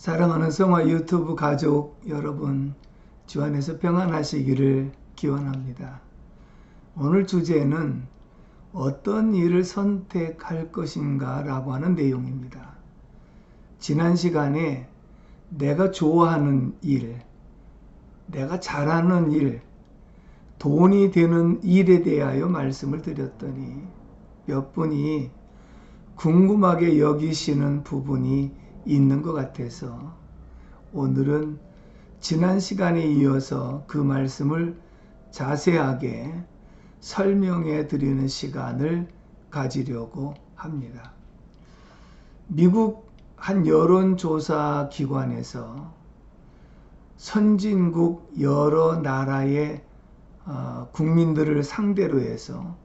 사랑하는 성화 유튜브 가족 여러분, 주 안에서 평안하시기를 기원합니다. 오늘 주제는 어떤 일을 선택할 것인가 라고 하는 내용입니다. 지난 시간에 내가 좋아하는 일, 내가 잘하는 일, 돈이 되는 일에 대하여 말씀을 드렸더니 몇 분이 궁금하게 여기시는 부분이 있는 것 같아서 오늘은 지난 시간에 이어서 그 말씀을 자세하게 설명해 드리는 시간을 가지려고 합니다. 미국 한 여론조사 기관에서 선진국 여러 나라의 어, 국민들을 상대로 해서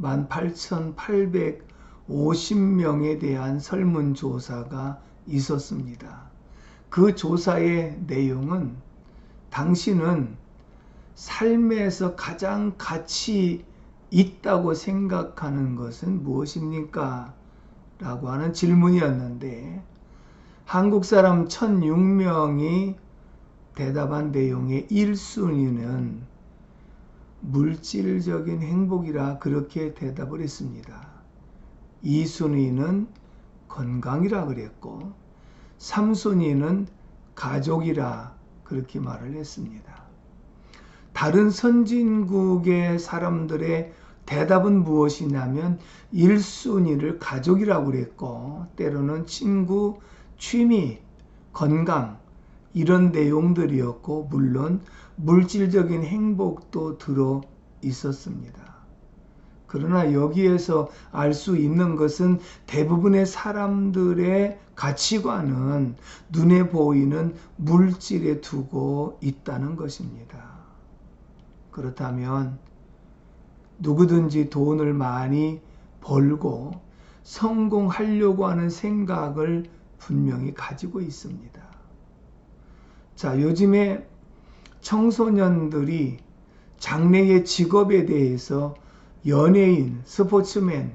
18,850명에 대한 설문조사가 있었습니다. 그 조사의 내용은 당신은 삶에서 가장 가치 있다고 생각하는 것은 무엇입니까? 라고 하는 질문이었는데 한국 사람 1006명이 대답한 내용의 1순위는 물질적인 행복이라 그렇게 대답을 했습니다. 2순위는 건강이라 그랬고 삼순위는 가족이라 그렇게 말을 했습니다. 다른 선진국의 사람들의 대답은 무엇이냐면 1순위를 가족이라고 그랬고 때로는 친구, 취미, 건강 이런 내용들이었고 물론 물질적인 행복도 들어 있었습니다. 그러나 여기에서 알 수 있는 것은 대부분의 사람들의 가치관은 눈에 보이는 물질에 두고 있다는 것입니다. 그렇다면 누구든지 돈을 많이 벌고 성공하려고 하는 생각을 분명히 가지고 있습니다. 자, 요즘에 청소년들이 장래의 직업에 대해서 연예인, 스포츠맨,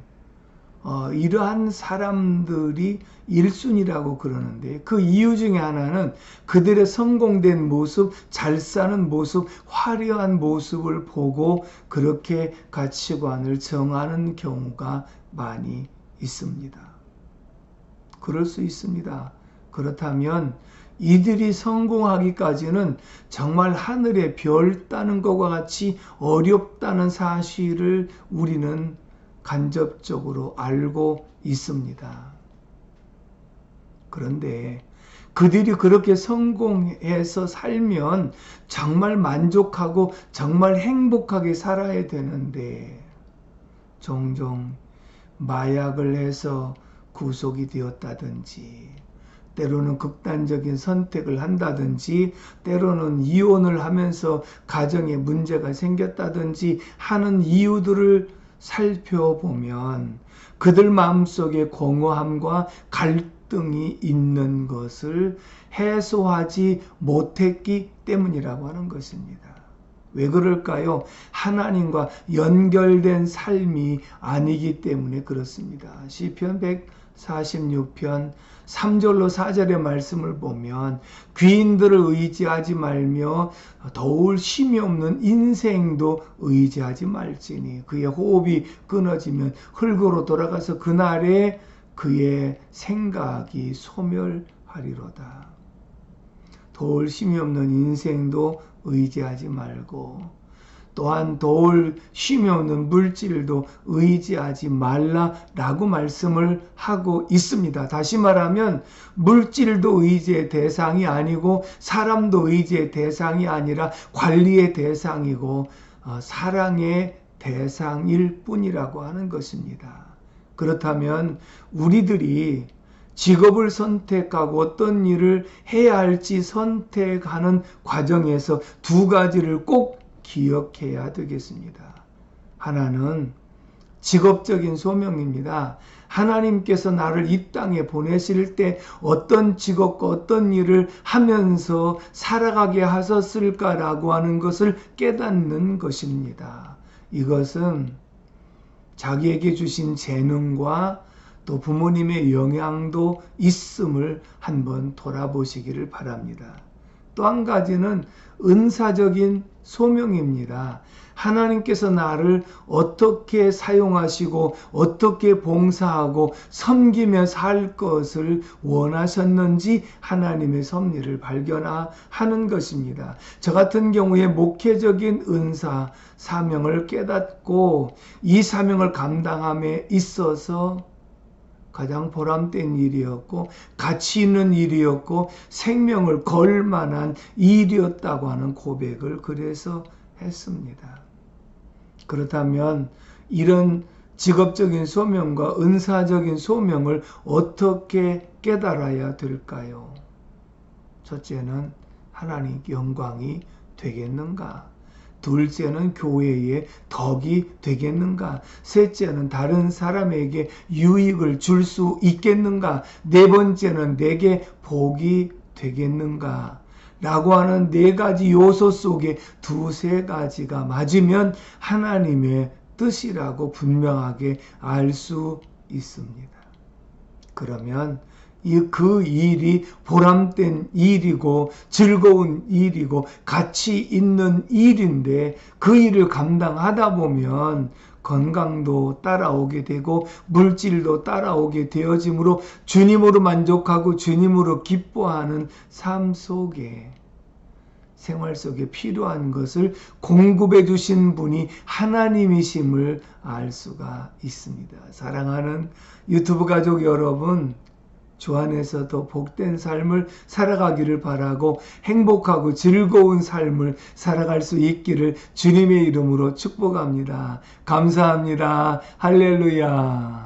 어, 이러한 사람들이 1순위라고 그러는데 그 이유 중에 하나는 그들의 성공된 모습, 잘 사는 모습, 화려한 모습을 보고 그렇게 가치관을 정하는 경우가 많이 있습니다. 그럴 수 있습니다. 그렇다면 이들이 성공하기까지는 정말 하늘의 별 따는 것과 같이 어렵다는 사실을 우리는 간접적으로 알고 있습니다. 그런데 그들이 그렇게 성공해서 살면 정말 만족하고 정말 행복하게 살아야 되는데 종종 마약을 해서 구속이 되었다든지 때로는 극단적인 선택을 한다든지 때로는 이혼을 하면서 가정에 문제가 생겼다든지 하는 이유들을 살펴보면 그들 마음속에 공허함과 갈등이 있는 것을 해소하지 못했기 때문이라고 하는 것입니다. 왜 그럴까요? 하나님과 연결된 삶이 아니기 때문에 그렇습니다. 시편 146편 3절로 4절의 말씀을 보면 귀인들을 의지하지 말며 더울 쉼이 없는 인생도 의지하지 말지니 그의 호흡이 끊어지면 흙으로 돌아가서 그날에 그의 생각이 소멸하리로다. 더울 쉼이 없는 인생도 의지하지 말고 또한 도울 쉼이 없는 물질도 의지하지 말라라고 말씀을 하고 있습니다. 다시 말하면 물질도 의지의 대상이 아니고 사람도 의지의 대상이 아니라 관리의 대상이고 어, 사랑의 대상일 뿐이라고 하는 것입니다. 그렇다면 우리들이 직업을 선택하고 어떤 일을 해야 할지 선택하는 과정에서 두 가지를 꼭 기억해야 되겠습니다. 하나는 직업적인 소명입니다. 하나님께서 나를 이 땅에 보내실 때 어떤 직업과 어떤 일을 하면서 살아가게 하셨을까라고 하는 것을 깨닫는 것입니다. 이것은 자기에게 주신 재능과 또 부모님의 영향도 있음을 한번 돌아보시기를 바랍니다. 또 한 가지는 은사적인 소명입니다. 하나님께서 나를 어떻게 사용하시고 어떻게 봉사하고 섬기며 살 것을 원하셨는지 하나님의 섭리를 발견하는 것입니다. 저 같은 경우에 목회적인 은사 사명을 깨닫고 이 사명을 감당함에 있어서 가장 보람된 일이었고 가치 있는 일이었고 생명을 걸 만한 일이었다고 하는 고백을 그래서 했습니다. 그렇다면 이런 직업적인 소명과 은사적인 소명을 어떻게 깨달아야 될까요? 첫째는 하나님 영광이 되겠는가? 둘째는 교회에 덕이 되겠는가? 셋째는 다른 사람에게 유익을 줄 수 있겠는가? 네 번째는 내게 복이 되겠는가? 라고 하는 네 가지 요소 속에 두세 가지가 맞으면 하나님의 뜻이라고 분명하게 알 수 있습니다. 그러면 그 일이 보람된 일이고 즐거운 일이고 가치 있는 일인데 그 일을 감당하다 보면 건강도 따라오게 되고 물질도 따라오게 되어지므로 주님으로 만족하고 주님으로 기뻐하는 삶 속에 생활 속에 필요한 것을 공급해 주신 분이 하나님이심을 알 수가 있습니다. 사랑하는 유튜브 가족 여러분, 주 안에서 더 복된 삶을 살아가기를 바라고 행복하고 즐거운 삶을 살아갈 수 있기를 주님의 이름으로 축복합니다. 감사합니다. 할렐루야.